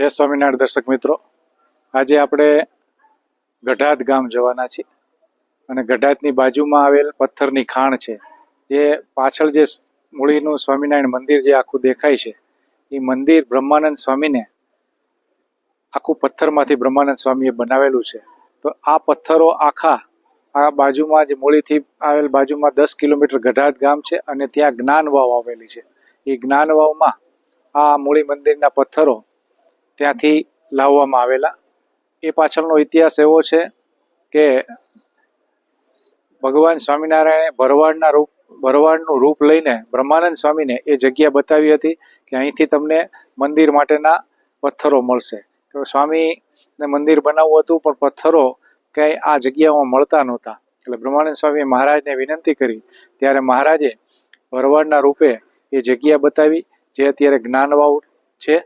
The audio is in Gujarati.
જય સ્વામિનારાયણ દર્શક મિત્રો. આજે આપણે ગઢાત ગામ જવાના છીએ અને ગઢાતની બાજુમાં આવેલ પથ્થરની ખાણ છે. જે પાછળ જે મૂળીનું સ્વામિનારાયણ મંદિર જે આખું દેખાય છે, એ મંદિર બ્રહ્માનંદ સ્વામીને આખું પથ્થરમાંથી બ્રહ્માનંદ સ્વામીએ બનાવેલું છે. તો આ પથ્થરો આખા આ બાજુમાં જે મૂળીથી આવેલ બાજુમાં દસ કિલોમીટર ગઢાત ગામ છે અને ત્યાં જ્ઞાન વાવ આવેલી છે. એ જ્ઞાન વાવમાં આ મૂળી મંદિરના પથ્થરો ત્યાંથી લાવવામાં આવેલા. એ પાછળનો ઇતિહાસ એવો છે કે ભગવાન સ્વામિનારાયણે ભરવાડના રૂપ, ભરવાડનું રૂપ લઈને બ્રહ્માનંદ સ્વામીને એ જગ્યા બતાવી હતી કે અહીંથી તમને મંદિર માટેના પથ્થરો મળશે. તો સ્વામીને મંદિર બનાવવું હતું, પણ પથ્થરો ક્યાંય આ જગ્યામાં મળતા નહોતા. એટલે બ્રહ્માનંદ સ્વામીએ મહારાજને વિનંતી કરી. ત્યારે મહારાજે ભરવાડના રૂપે એ જગ્યા બતાવી, જે અત્યારે જ્ઞાનવાવ છે.